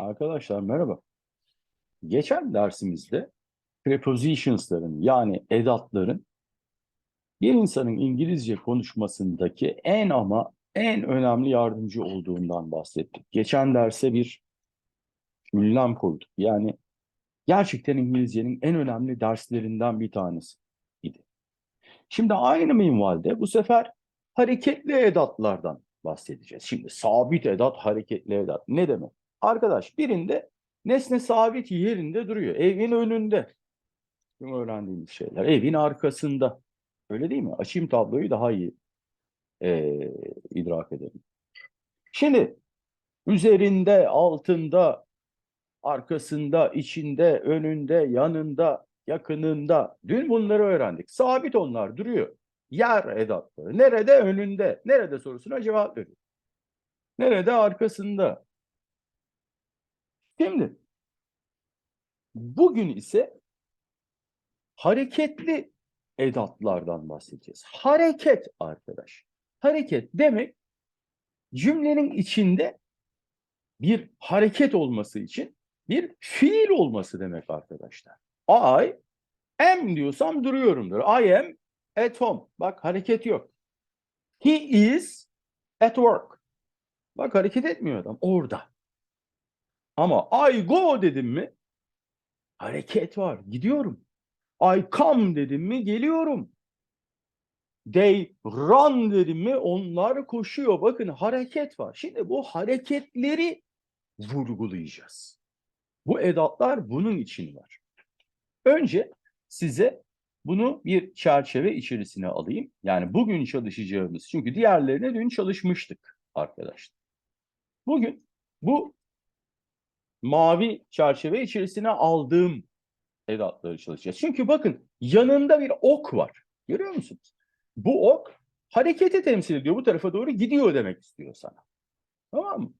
Arkadaşlar merhaba. Geçen dersimizde prepositions'ların yani edatların bir insanın İngilizce konuşmasındaki en ama en önemli yardımcı olduğundan bahsettik. Geçen derse bir ünlem koyduk. Yani gerçekten İngilizcenin en önemli derslerinden bir tanesi idi. Şimdi aynı minvalde bu sefer hareketli edatlardan bahsedeceğiz. Şimdi sabit edat, hareketli edat ne demek? Arkadaş birinde nesne sabit yerinde duruyor. Evin önünde. Tüm öğrendiğimiz şeyler. Evin arkasında. Öyle değil mi? Açayım tabloyu daha iyi eee, idrak edelim. Şimdi üzerinde, altında, arkasında, içinde, önünde, yanında, yakınında. Dün bunları öğrendik. Sabit onlar duruyor. Yer edatları. Nerede? Önünde. Nerede sorusuna cevap veriyor. Nerede? Arkasında. Şimdi bugün ise hareketli edatlardan bahsedeceğiz. Hareket arkadaş. Hareket demek cümlenin içinde bir hareket olması için bir fiil olması demek arkadaşlar. I am diyorsam duruyorumdur. I am at home. Bak hareket yok. He is at work. Bak hareket etmiyor adam orada. Ama I go dedim mi hareket var. Gidiyorum. I come dedim mi geliyorum. They run dedim mi onlar koşuyor. Bakın hareket var. Şimdi bu hareketleri vurgulayacağız. Bu edatlar bunun için var. Önce size bunu bir çerçeve içerisine alayım. Yani bugün çalışacağımız çünkü diğerlerine dün çalışmıştık arkadaşlar. Bugün bu mavi çerçeve içerisine aldığım edatları çalışacağız. Çünkü bakın yanında bir ok var. Görüyor musunuz? Bu ok hareketi temsil ediyor. Bu tarafa doğru gidiyor demek istiyor sana. Tamam mı?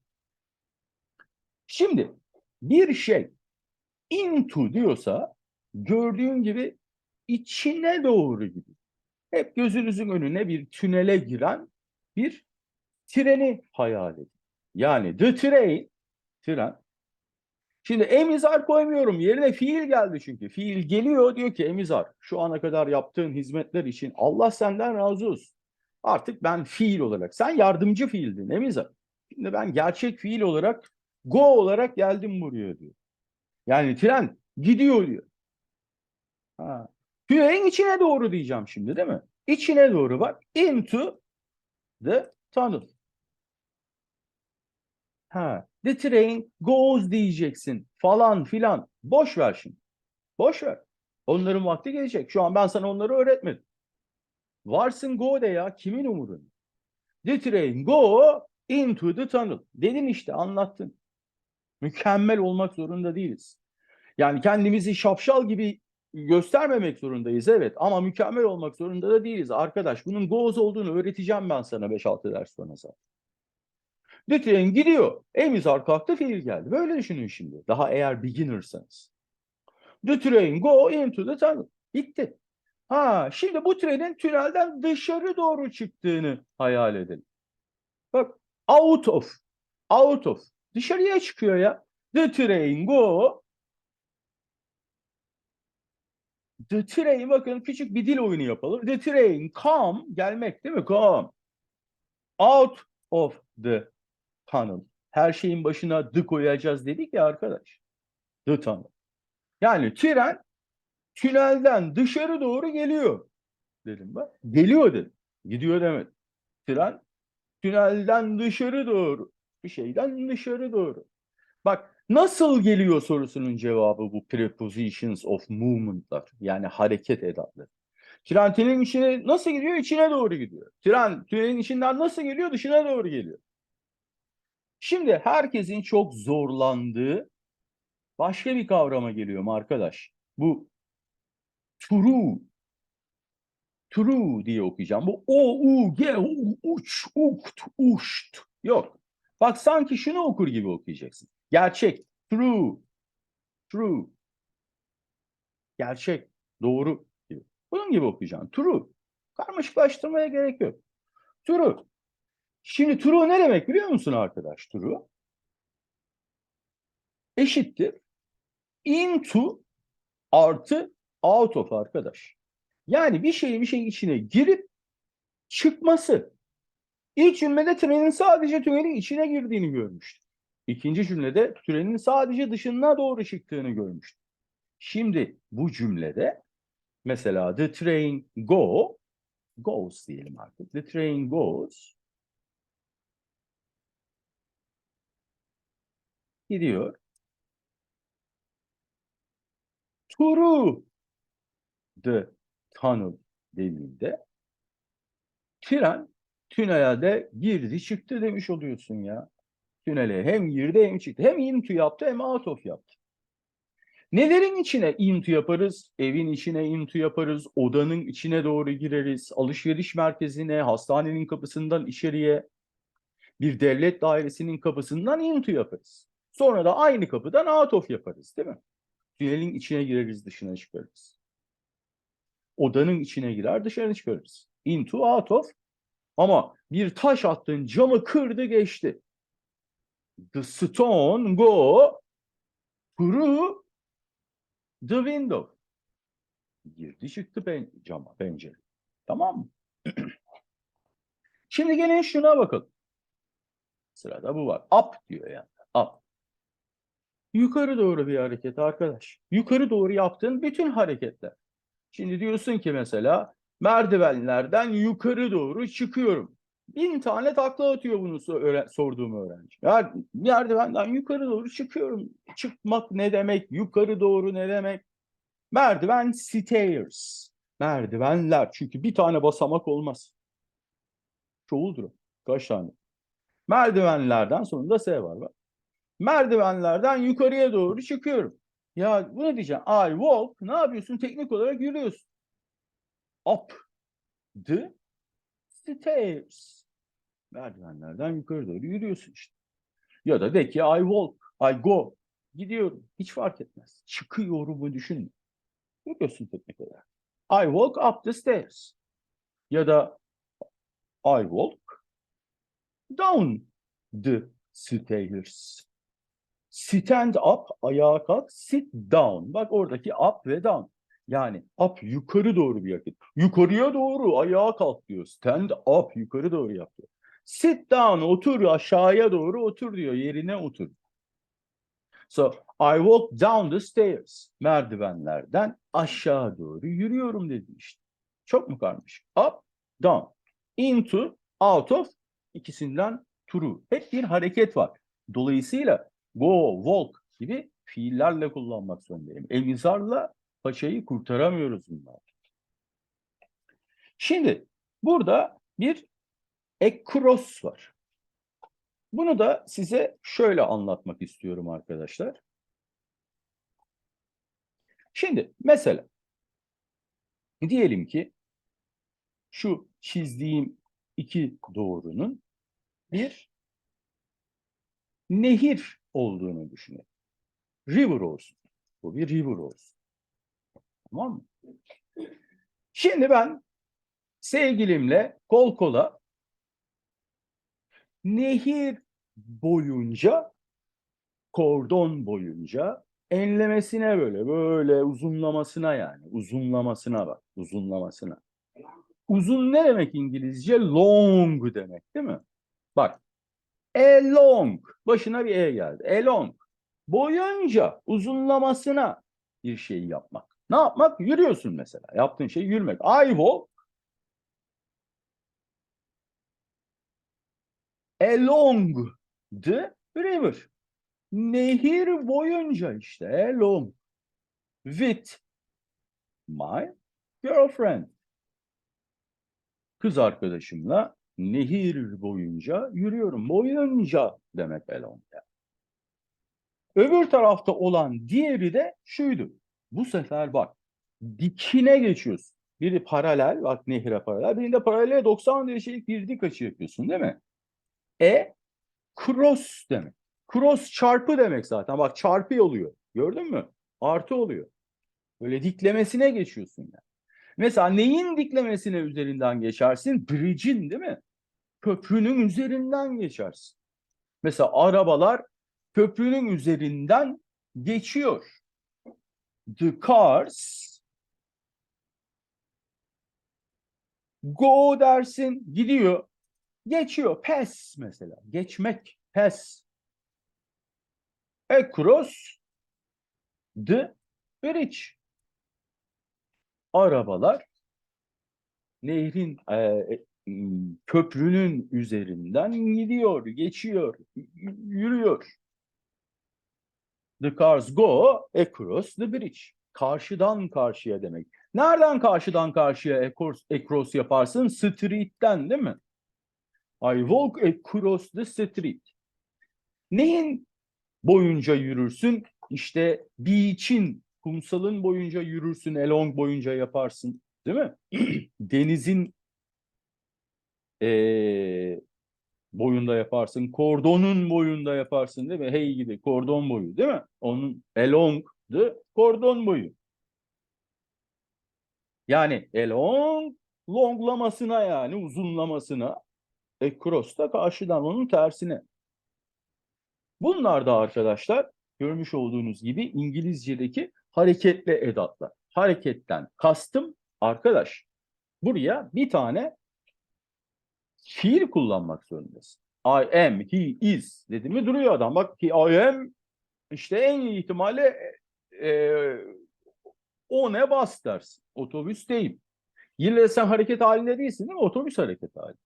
Şimdi bir şey into diyorsa gördüğün gibi içine doğru gidiyor. Hep gözünüzün önüne bir tünele giren bir treni hayal edin. Yani the train, tren. Şimdi emizar koymuyorum. Yerine fiil geldi çünkü. Fiil geliyor diyor ki emizar şu ana kadar yaptığın hizmetler için Allah senden razı olsun. Artık ben fiil olarak. Sen yardımcı fiildin emizar. Şimdi ben gerçek fiil olarak go olarak geldim buraya diyor. Yani tren gidiyor diyor. Ha. Tünelin içine doğru diyeceğim şimdi değil mi? İçine doğru bak. Into the tunnel. Ha. The train goes diyeceksin falan filan. Boş ver şimdi. Boş ver. Onların vakti gelecek. Şu an ben sana onları öğretmedim. Varsın go de ya. Kimin umurunda? The train go into the tunnel. Dedin işte anlattın. Mükemmel olmak zorunda değiliz. Yani kendimizi şapşal gibi göstermemek zorundayız evet ama mükemmel olmak zorunda da değiliz arkadaş. Bunun goes olduğunu öğreteceğim ben sana 5-6 ders sonra zaten. The train gidiyor. Emizar kalktı fiil geldi. Böyle düşünün şimdi. Daha eğer beginner'sanız. The train go into the tunnel. Bitti. Ha, şimdi bu trenin tünelden dışarı doğru çıktığını hayal edin. Bak out of. Out of. Dışarıya çıkıyor ya. The train go. The train bakın küçük bir dil oyunu yapalım. The train come gelmek değil mi? Come. Out of the tunnel. Her şeyin başına the koyacağız dedik ya arkadaş. The tunnel. Yani tren tünelden dışarı doğru geliyor. Dedim bak. Geliyor dedim. Gidiyor demedim. Tren tünelden dışarı doğru. Bir şeyden dışarı doğru. Bak nasıl geliyor sorusunun cevabı bu prepositions of movement'lar. Yani hareket edatları. Tren tünelin içine nasıl gidiyor? İçine doğru gidiyor. Tren tünelin içinden nasıl geliyor? Dışına doğru geliyor. Şimdi herkesin çok zorlandığı başka bir kavrama geliyorum arkadaş. Bu true. True diye okuyacağım. Bu o, u, g, u, uç, ukt, uşt. Yok. Bak sanki şunu okur gibi okuyacaksın. Gerçek. True. True. Gerçek. Doğru. Gibi. Bunun gibi okuyacaksın. True. Karmaşıklaştırmaya gerek yok. True. Şimdi true ne demek biliyor musun arkadaş? True. eşittir into artı out of arkadaş. Yani bir şeyin bir şeyin içine girip çıkması. İlk cümlede trenin sadece tünelin içine girdiğini görmüştük. İkinci cümlede trenin sadece dışına doğru çıktığını görmüştük. Şimdi bu cümlede mesela the train go goes diyelim artık. The train goes gidiyor. Through the tunnel dediğinde tren tünele de girdi çıktı demiş oluyorsun ya. Tünele hem girdi hem çıktı. Hem into yaptı hem out of yaptı. Nelerin içine into yaparız? Evin içine into yaparız. Odanın içine doğru gireriz. Alışveriş merkezine, hastanenin kapısından içeriye, bir devlet dairesinin kapısından into yaparız. Sonra da aynı kapıdan out of yaparız değil mi? Tünelin içine gireriz, dışına çıkarız. Odanın içine girer, dışarı çıkarız. Into, out of. Ama bir taş attın, camı kırdı geçti. The stone go through the window. Girdi çıktı pen cama, pencere. Tamam mı? Şimdi gelin şuna bakalım. Sırada bu var. Up diyor yani. Yukarı doğru bir hareket arkadaş. Yukarı doğru yaptığın bütün hareketler. Şimdi diyorsun ki mesela merdivenlerden yukarı doğru çıkıyorum. Bin tane takla atıyor bunu sorduğum öğrenci. Ya merdivenden yukarı doğru çıkıyorum. Çıkmak ne demek? Yukarı doğru ne demek? Merdiven stairs. Merdivenler. Çünkü bir tane basamak olmaz. Çoğuldur. Kaç tane? Merdivenlerden sonunda S var. Bak. Merdivenlerden yukarıya doğru çıkıyorum. Ya bu ne diyeceğim? I walk. Ne yapıyorsun? Teknik olarak yürüyorsun. Up the stairs. Merdivenlerden yukarı doğru yürüyorsun işte. Ya da de ki I walk, I go. Gidiyorum. Hiç fark etmez. Çıkıyorumu düşünme. Yürüyorsun teknik olarak. I walk up the stairs. Ya da I walk down the stairs. Stand up, ayağa kalk, sit down. Bak oradaki up ve down. Yani up yukarı doğru bir hareket. Yukarıya doğru ayağa kalk diyor. Stand up yukarı doğru yap diyor. Sit down otur aşağıya doğru otur diyor. Yerine otur. So I walk down the stairs. Merdivenlerden aşağı doğru yürüyorum dedi işte. Çok mu karmaşık? Up, down, into, out of ikisinden through. Hep bir hareket var. Dolayısıyla go, walk gibi fiillerle kullanmak zorundayım. Elizarla paçayı kurtaramıyoruz bunlar. Şimdi burada bir across var. Bunu da size şöyle anlatmak istiyorum arkadaşlar. Şimdi mesela diyelim ki şu çizdiğim iki doğrunun bir nehir olduğunu düşünelim. River olsun. Bu bir river olsun. Tamam mı? Şimdi ben sevgilimle kol kola nehir boyunca kordon boyunca enlemesine böyle böyle uzunlamasına yani uzunlamasına bak uzunlamasına. Uzun ne demek İngilizce? Long demek değil mi? Bak a long başına bir e geldi. A long boyunca uzunlamasına bir şey yapmak. Ne yapmak? Yürüyorsun mesela. Yaptığın şey yürümek. I walk along the river. Nehir boyunca işte along with my girlfriend. Kız arkadaşımla nehir boyunca yürüyorum. Boyunca demek yani. Öbür tarafta olan diğeri de şuydu. Bu sefer bak dikine geçiyorsun. Biri paralel bak nehre paralel. Birinde paralel 90 derecelik bir dik açı yapıyorsun değil mi? E cross demek. Cross çarpı demek zaten. Bak çarpı oluyor. Gördün mü? Artı oluyor. Böyle diklemesine geçiyorsun yani. Mesela neyin diklemesine üzerinden geçersin? Bridge'in değil mi? Köprünün üzerinden geçersin. Mesela arabalar köprünün üzerinden geçiyor. The cars go dersin gidiyor. Geçiyor. Pass mesela. Geçmek. Pass. Across the bridge. Arabalar nehrin e, köprünün üzerinden gidiyor, geçiyor, yürüyor. The cars go across the bridge. Karşıdan karşıya demek. Nereden karşıdan karşıya across, yaparsın? Street'ten değil mi? I walk across the street. Neyin boyunca yürürsün? İşte beach'in, kumsalın boyunca yürürsün, along boyunca yaparsın. Değil mi? Denizin eee, boyunda yaparsın. Kordonun boyunda yaparsın değil mi? Hey gibi kordon boyu değil mi? Onun along the kordon boyu. Yani along longlamasına yani uzunlamasına across da karşıdan onun tersine. Bunlar da arkadaşlar görmüş olduğunuz gibi İngilizce'deki hareketli edatlar. Hareketten kastım arkadaş buraya bir tane fiil kullanmak zorundasın. I am, he is dedi mi duruyor adam. Bak ki I am işte en iyi ihtimalle e, o ne bas dersin. Otobüsteyim. Yine de sen hareket halinde değilsin değil mi? Otobüs hareket halinde.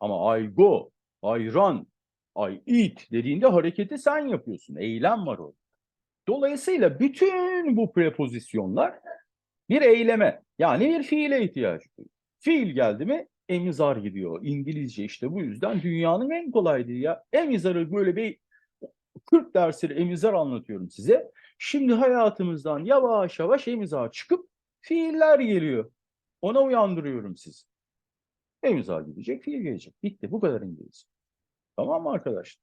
Ama I go, I run, I eat dediğinde hareketi sen yapıyorsun. Eylem var orada. Dolayısıyla bütün bu prepozisyonlar bir eyleme yani bir fiile ihtiyacı duyuyor. Fiil geldi mi emizar gidiyor. İngilizce işte bu yüzden dünyanın en kolay dili ya. Emizarı böyle bir 40 dersleri emizar anlatıyorum size. Şimdi hayatımızdan yavaş yavaş emizar çıkıp fiiller geliyor. Ona uyandırıyorum sizi. Emizar gidecek, fiil gelecek. Bitti. Bu kadar İngilizce. Tamam mı arkadaşlar?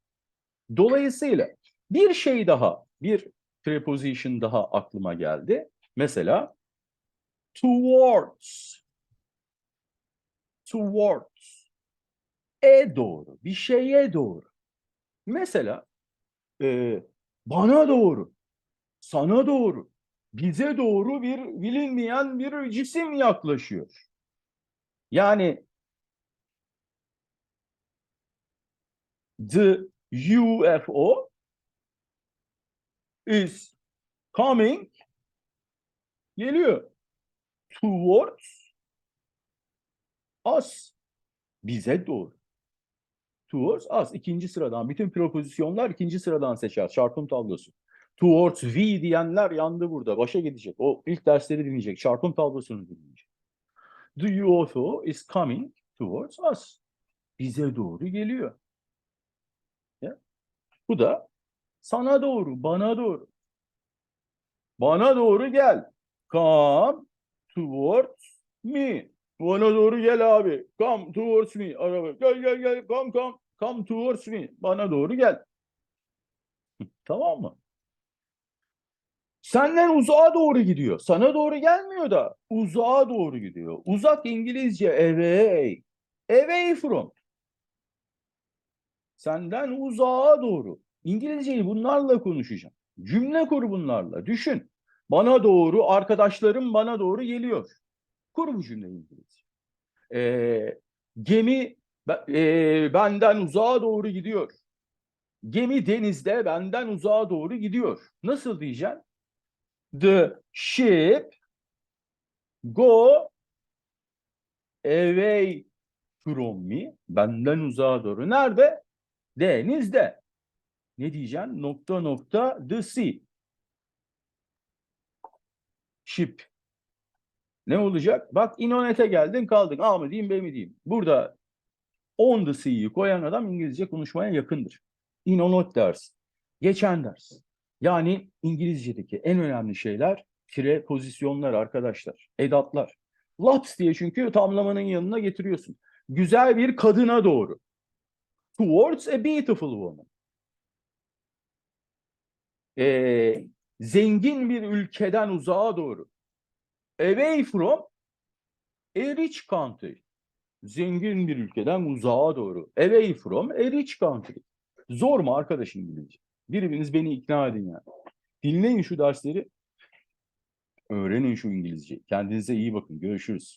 Dolayısıyla bir şey daha, bir preposition daha aklıma geldi. Mesela towards. Towards. E doğru, bir şeye doğru. Mesela e, bana doğru, sana doğru, bize doğru bir bilinmeyen bir cisim yaklaşıyor. Yani the UFO is coming geliyor towards us bize doğru. Towards us ikinci sıradan. Bütün prepozisyonlar ikinci sıradan seçer çarpım tablosu. Towards we diyenler yandı burada başa gidecek. O ilk dersleri dinleyecek çarpım tablosunu dinleyecek. The UFO is coming towards us. Bize doğru geliyor. Ya. bu da sana doğru bana doğru. Bana doğru gel. Come towards me bana doğru gel abi. Come towards me. Araba. Gel gel gel. Come come. Come towards me. Bana doğru gel. tamam mı? Senden uzağa doğru gidiyor. Sana doğru gelmiyor da uzağa doğru gidiyor. Uzak İngilizce away. Away from. Senden uzağa doğru. İngilizceyi bunlarla konuşacağım. Cümle kur bunlarla. Düşün. Bana doğru, arkadaşlarım bana doğru geliyor. Kur bu cümleyi İngilizce. Ee, gemi ee, benden uzağa doğru gidiyor. Gemi denizde benden uzağa doğru gidiyor. Nasıl diyeceğim? The ship go away from me. Benden uzağa doğru. Nerede? Denizde. Ne diyeceğim? Nokta nokta the sea. Ship. Ne olacak? Bak inonete geldin kaldın. A mı diyeyim B mi diyeyim? Burada on the sea'yi koyan adam İngilizce konuşmaya yakındır. Inonet ders. Geçen ders. Yani İngilizce'deki en önemli şeyler prepozisyonlar arkadaşlar. Edatlar. Laps diye çünkü tamlamanın yanına getiriyorsun. Güzel bir kadına doğru. Towards a beautiful woman. Ee, zengin bir ülkeden uzağa doğru. Away from a rich country. Zengin bir ülkeden uzağa doğru. Away from a rich country. Zor mu arkadaş İngilizce? Biriniz beni ikna edin ya. Dinleyin şu dersleri. Öğrenin şu İngilizceyi. Kendinize iyi bakın. Görüşürüz.